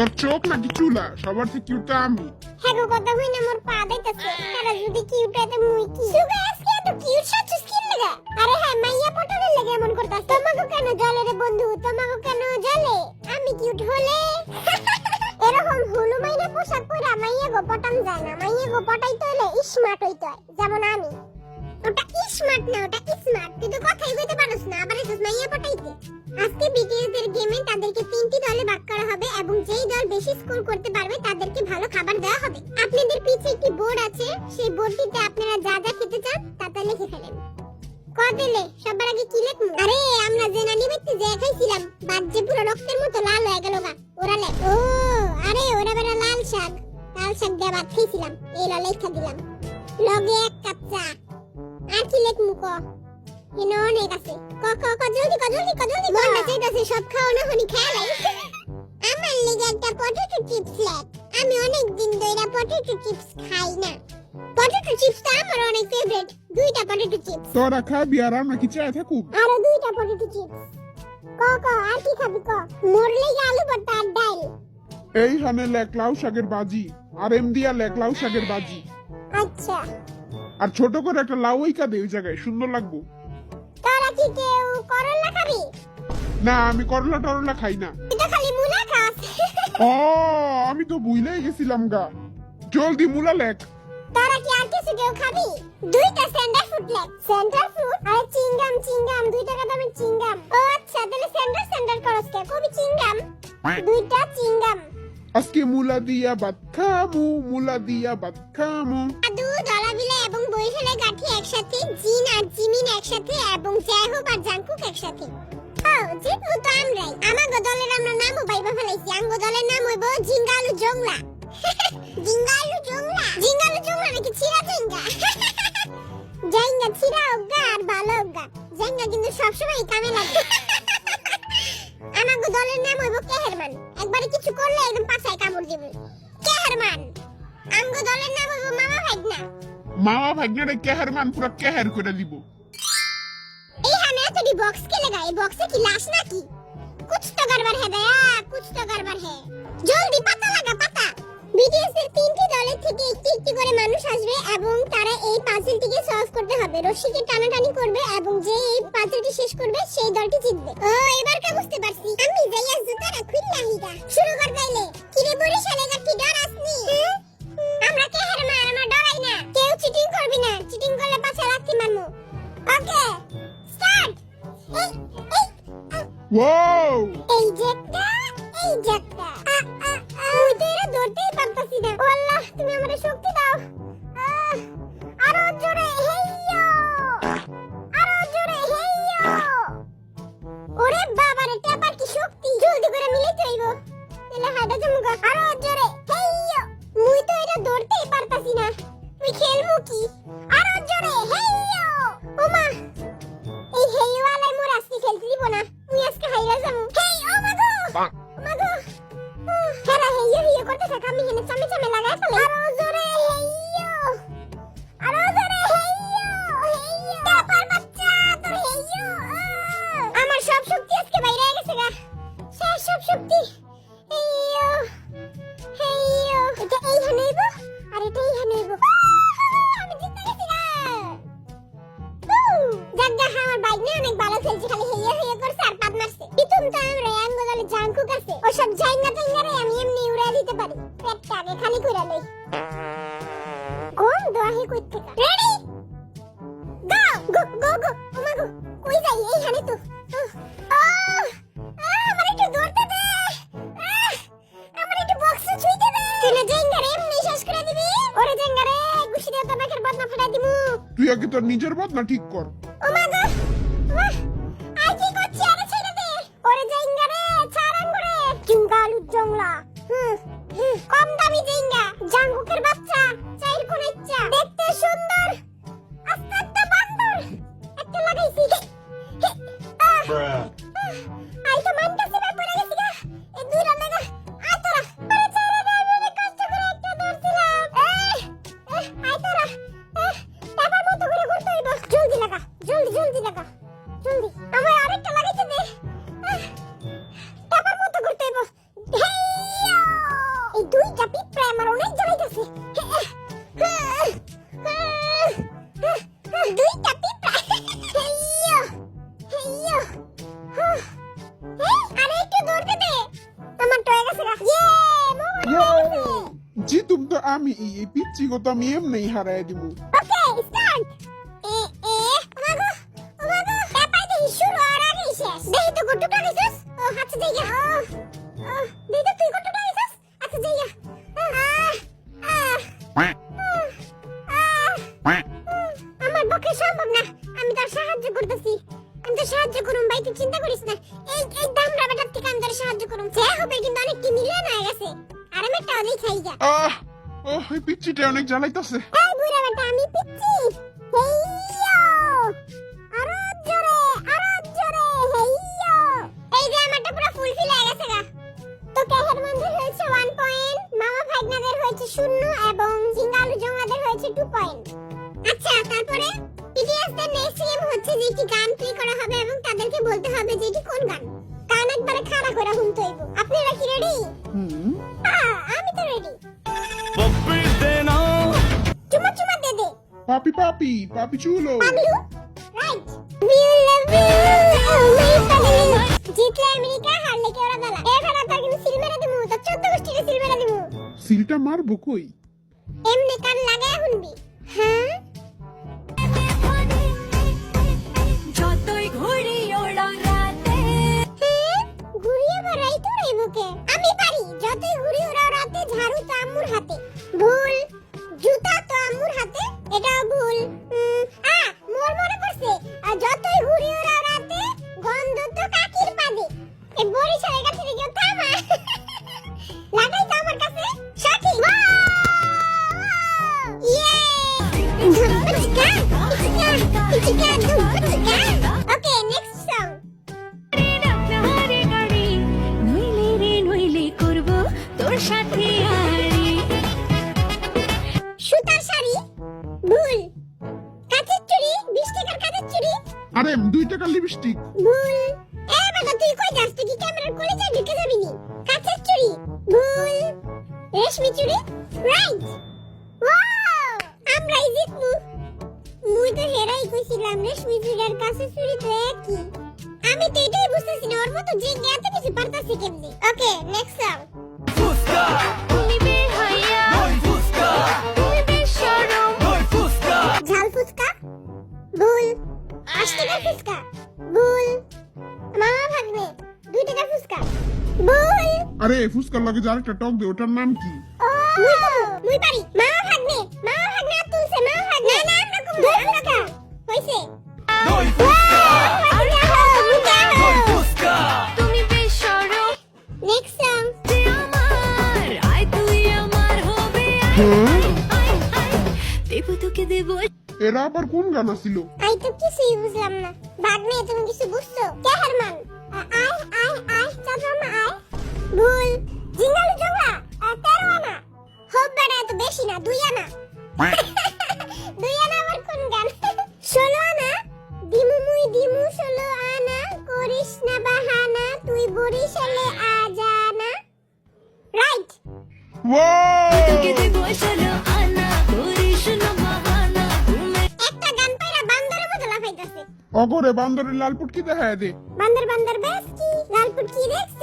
তোর চোখ নাকি চুলা? সবার থেকে কিউটা আমি। হ্যাঁ গো, কথা হই না মোর পা দিতেছে তারা যদি কিউট আইতে মুই কি? সুগার আজকে এত কিউট সাচ্ছিস কি লাগা? আরে হ্যাঁ মাইয়া পটলের লাগে এমন করতাস তোমাকে কেন জলে রে বন্ধু? তোমাকে কেন জলে আমি কিউট হলে? এরকম হুলু মাইনা পোশাক পরা মাইয়া গো পটাম যায় না। মাইয়া গো পটাইতে হলে স্মার্ট হইতে যেমন আমি। ওটা স্মার্ট না, ওটা স্মার্ট তুই কথাই কইতে পারছ না, আবার এসেছ মাইয়া পটাইতে আজকে বিটিএস এর গেমে তাদেরকে তিনটি দলে ভাগ করা হবে এবং যেই দল বেশি স্কোর করতে পারবে তাদেরকে ভালো খাবার দেওয়া হবে। আপনাদের পিছে একটি বোর্ড আছে, সেই বোর্ডটিতে আপনারা যা যা খেতে চান, তা তা লিখে ফেলেন। কদিলে সবার আগে কি লিখব? আরে, আমরা যে নানি ব্যক্তি যে খাইছিলাম বাদ যে পুরো রক্তের মতো লাল হয়ে গেল গা। ওরা লেখ ও, আরে, ওরা বেটা লাল শাক। লাল শাক দিয়ে ভাত এই লা লেখা দিলাম। লগে এক কাপ চা। আর কি লেখ মুখ। এনে অনেক আছে। ক ক ক জলদি ক জলদি ক জলদি মনটা চাইতাছে সব খাওয়া না হনি খেয়ালাই আমার লেগে একটা পটেটো চিপস লেখ আমি অনেক দিন ধরে পটেটো চিপস খাই না। পটেটো চিপসটা আমার অনেক ফেভারিট দুইটা পটেটো চিপস তোরা খাবি আর আমরা কি চাই থাকুক? আরও দুইটা পটেটো চিপস ক ক আর কি খাবি ক? মোর লেগে আলু ভর্তা আর ডাল। এইখানে লেখ লাউ শাকের বাজি। আর এম দিয়া লেখলাউ শাকের বাজি। আচ্ছা। আর ছোট করে একটা লাউ ওইকা দে ওই জায়গায় সুন্দর লাগবো। তোরা কি কেউ করলা খাবি? না আমি করলা টরলা খাই না। তুই খালি মুলা খাস। ও আমি তো গেছিলাম গা। জলদি মুলা লেখ। তোরা কি আর কিছু কেউ খাবি? দুইটা সেন্টার ফুড সেন্টার ফুড আর চিংগাম চিংগাম দুই টাকা দামের চিংগাম। ও আচ্ছা তাহলে করস কে? কবি চিংগাম। দুইটা চিংগাম। আজকে মুলা দিয়া ভাত খামু মুলা দিয়া ভাত খামু। দলাবিলে এবং বরিশালের গাঠি একসাথে, জিন আর জিমিন একসাথে এবং জ্যাহোপ আর জাংকুক একসাথে। ও জিতবো তো আমরাই। আমাগো দলের আমরা নামও বাইবা ফেলাইছি। আঙ্গো দলের নাম হইব জিঙ্গালু জংলা। জিঙ্গালু জংলা? জিঙ্গালু জংলা নাকি ছিড়া জিঙ্গা? জাইঙ্গা ছিড়া হোগা আর ভালো হোগা জাইঙ্গা কিন্তু সবসময় কামে লাগে। আমাগো দলের নাম হইব কেহেরমান। একবারে কিছু করলে একদম পাছায় কামড় দিব। কেহেরমান! আমগো দলের নাম হইব মামা ভাগনা মামা ভাগ্যরে কেহার মান পুরা কেহার করে দিব। এইখানে এতটি বক্স কে লাগাই? বক্সে কি লাশ নাকি? কুছ তো গড়বড় है দয়া, কুছ তো গড়বড় है জলদি পাতা লাগা, পাতা। বিটিএস এর তিনটি দলের থেকে একটি একটি করে মানুষ আসবে এবং তারা এই পাজলটিকে সলভ করতে হবে। রশিকে টানাটানি করবে এবং যে এই পাজলটি শেষ করবে, সেই দলটি জিতবে। ও, এবার কা বুঝতে পারছি? আমি যাইয়া জুতারা খুললা হিগা শুরু কিরে মাগো হেরা হেইয়ো হেইয়ো আমার বাইক নিয়ে অনেক ভালো খেলছে, খালি হেইয়া হেইয়া করছে আর পাদ মারছে। পিতুম তো আমরা জাঙ্কুক রে আমি এমনি দিতে পারি। পেটটা আগে খালি করে লই। কোন দোয়াহি কই রেডি গো গো গো গো গো, কই যাই তো? তুই আগে তোর নিজের বদনা ঠিক কর। Bruh. গো তো আমি এমনি হারাই দিব ওকে স্টার্ট এ এ ওমাগো ওমাগো পেপাই দেই শুরু আর আগে শেষ দেই তো গুট্টু টানিছস ও হাতে গা ও তো তুই গুট্টু জ্বালাইতাছে এই বুড়া বেটা আমি পিচ্ছি। হেইয়ো। আরও জোরে আরও জোরে হেইয়ো। এই যে আমারটা পুরো ফুলফিল হয়ে গেছে গা। তো কেহের মন্দির হয়েছে 1 পয়েন্ট মামা ভাগনাদের হয়েছে শূন্য এবং জিঙ্গালু জংলাদের হয়েছে 2 পয়েন্ট আচ্ছা তারপরে পিটিএস দের নেক্সট গেম হচ্ছে যে একটি গান প্লে করা হবে এবং তাদেরকে বলতে হবে যে এটি কোন গান। কান একবারে খাড়া করে শুনতে হইব আপনারা কি রেডি হুম। আমি তো রেডি দে papi, papi chulo. Papi, right. We love you. Oh my জিতলে আমেরিকা হারলে কেওড়া গলা এবার তার কিন্তু সিল মেরে দিমু তো 14 গোষ্ঠীরে সিল মেরে দিমু সিলটা মারবো কই? এমনি কান লাগায় শুনবি হ্যাঁ? আরে দুই টাকার লিপস্টিক ভুল। এ বেটা তুই কই যাস? তুই কি ক্যামেরার কোলে ঢুকে যাবি নি? কাঁচের চুড়ি। ভুল। রেশমি চুড়ি। রাইট ওয়াও আমরাই জিতবো। মুই তো হেরাই কইছিলাম রেশমি চুড়ি আর কাঁচের চুড়ি তো একই। আমি তো এটাই বুঝতেছি না ওর মতো যে এত কিছু পারতাছি কেমনি? ওকে নেক্সট সং ফুসকার লাগে যে আরেকটা টক দে ওটার নাম কি? মুই পারি। তুলছে না না আমরা কমু হইছে। ফুসকা ফুসকা তুমি বেশরম নেক্সট সং যে আমার আয় তুই আমার হবে আয়। আয় দেব তোকে দেব। এরা আবার কোন গান ছিল আই তো কিছুই বুঝলাম না। ভাগ্নে তুমি কিছু বুঝছ? কে হারমান? ভুল। জিঙ্গালু জংলা আহ, তেরো আনা। হোক বেড়া এত বেশি না দুই আনা। দুই আনা আবার কোন গান? ষোলো আনা। দিমু মুই দিমু ষোলো আনা করিস না বাহানা তুই বরিশালে আজানা। রাইট তোকে দেব চলো আনা করিস না বাহানা একটা গান পাইরা বান্দরের মতো লাফাইতাছে। অগরে বান্দরের লাল পুটকি দেখায় দে। বান্দর বান্দর বেশ কি? লালপুর কি দেখছি?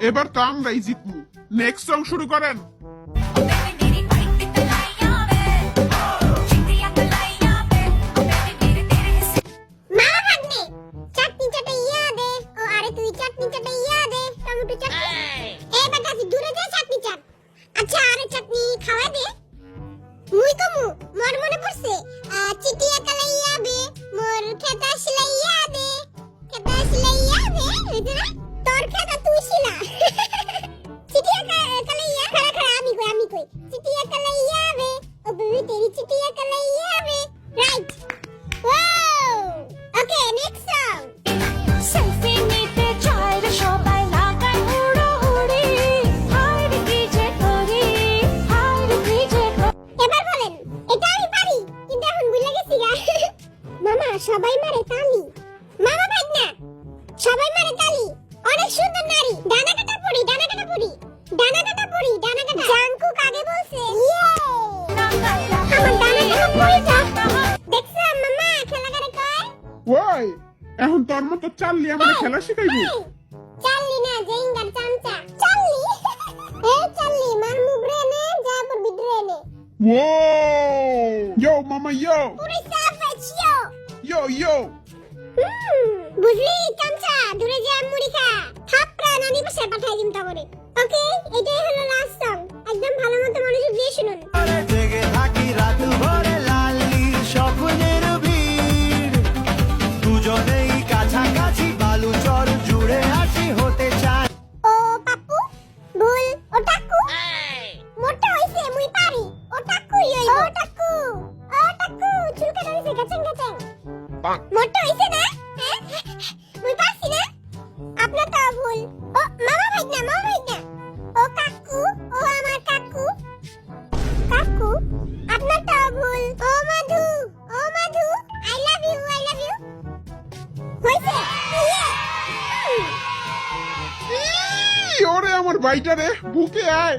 এবার তো আমরাই জিতবো। নেক্সট সং শুরু করেন। আচ্ছা আরে চাটনি খাওয়া দে। মুই কমু, মোর মনে পড়ছে। চিটি ওই এখন তোর মতো চাললি আমার খেলা শিখাইবি। চাল্লি না জেঙ্গার চামচা। চাল্লি? এই চাল্লি মার মুবরে নে যা পর বিদ্রে নে। Whoa! Yo, mama, yo! Puri সাফাইছিও Yo, yo! হুম, বুঝলি চামচা? দূরে যা মুড়ি খা। থাপড়া নানি পাশে পাঠাই দিম তারপরে ওকে এটাই হলো মুই পারছি না আপনার তো ভুল। ও, মামা ভাই না মামা ভাই না ও কাকু, ও আমার কাকু। কাকু, আপনার তো ভুল। ও মধু ও মধু। I love you I love you হইছে ওরে আমার ভাইটা রে, বুকে আয়।